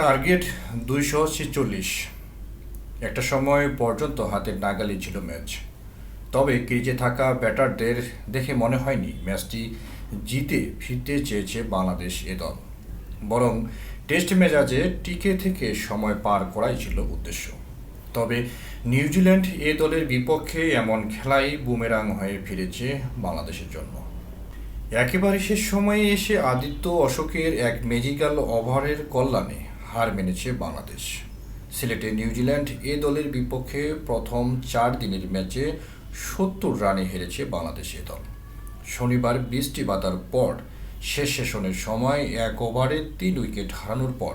Target দুইশো ছেচল্লিশ। একটা সময় পর্যন্ত হাতের নাগালি ছিল ম্যাচ। তবে ক্রিজে থাকা ব্যাটারদের দেখে মনে হয়নি ম্যাচটি জিতে ফিরতে চেয়েছে বাংলাদেশ এ দল। বরং টেস্ট মেজাজে টিকে থেকে সময় পার করাই ছিল উদ্দেশ্য। তবে নিউজিল্যান্ড এ দলের বিপক্ষে এমন খেলাই বুমেরাং হয়ে ফিরেছে বাংলাদেশের জন্য। একেবারে শেষ সময়ে এসে আদিত্য অশোকের এক মেজিক্যাল ওভারের কল্যাণে হার মেনেছে বাংলাদেশ। সিলেটে নিউজিল্যান্ড এ দলের বিপক্ষে প্রথম চার দিনের ম্যাচে সত্তর রানে হেরেছে বাংলাদেশ এ দল। শনিবার বৃষ্টি বাতার পর শেষ সেশনের সময় এক ওভারে তিন উইকেট হারানোর পর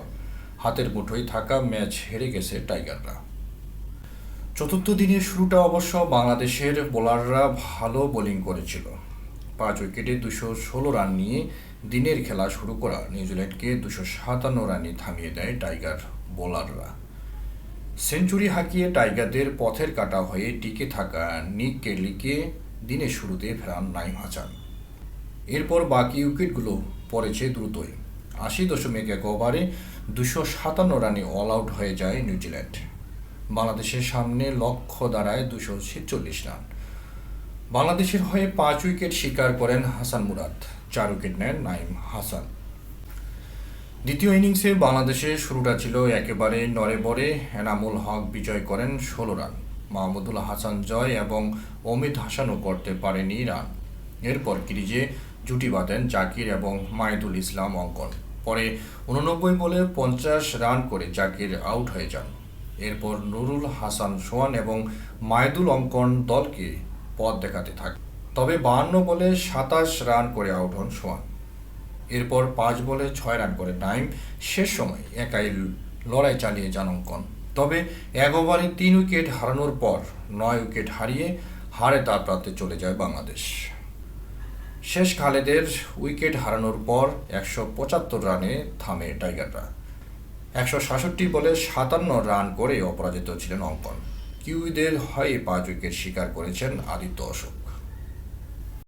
হাতের মুঠোয় থাকা ম্যাচ হেরে গেছে টাইগাররা। চতুর্থ দিনের শুরুটা অবশ্য বাংলাদেশের বোলাররা ভালো বোলিং করেছিল। পাঁচ উইকেটে দুশো ষোলো রান নিয়ে দিনের খেলা শুরু করা নিউজিল্যান্ডকে দুশো সাতান্ন রানে থামিয়ে দেয় টাইগার বোলাররা। সেঞ্চুরি হাঁকিয়ে টাইগারদের পথের কাটা হয়ে টিকে থাকা নিক কেলিকে দিনের শুরুতে ফেরান নাইম হাসান। এরপর বাকি উইকেটগুলো পড়েছে দ্রুতই। আশি দশমিক এক ওভারে দুশো সাতান্ন রানে অল আউট হয়ে যায় নিউজিল্যান্ড। বাংলাদেশের সামনে লক্ষ্য দাঁড়ায় দুশো ছেচল্লিশ রান। বাংলাদেশের হয়ে পাঁচ উইকেট শিকার করেন হাসান মুরাদ, চার উইকেট নেন নাইম হাসান। দ্বিতীয় ইনিংসে বাংলাদেশের শুরুটা ছিল একেবারে নড়েবড়ে, এনামুল হক বিজয় করেন ষোলো রান। মাহমুদুল হাসান জয় এবং অমিত হাসানও করতে পারেনি রান। এরপর ক্রিজে জুটি বাঁধেন জাকির এবং মাহিদুল ইসলাম অঙ্কন। পরে উননব্বই বলে পঞ্চাশ রান করে জাকির আউট হয়ে যান। এরপর নুরুল হাসান সোয়ান এবং মাহিদুল অঙ্কন দলকে পথ দেখাতে থাকে। তবে বাহান্ন বলে সাতাশ রান করে আউট হন সোয়ান এরপর পাঁচ বলে ছয় রান করে নাইম। শেষ সময় একাই লড়াই চালিয়ে যান অঙ্কন। তবে এক ওভারে তিন উইকেট হারানোর পর নয় উইকেট হারিয়ে হারে তার প্রান্তে চলে যায় বাংলাদেশ। শেষ খালেদের উইকেট হারানোর পর একশো পঁচাত্তর রানে থামে টাইগাররা। একশো সাতষট্টি বলে সাতান্ন রান করে অপরাজিত ছিলেন অঙ্কন। কিউইদের হয়ে পাঁচ উইকেট শিকার করেছেন আদিত্য অশোক।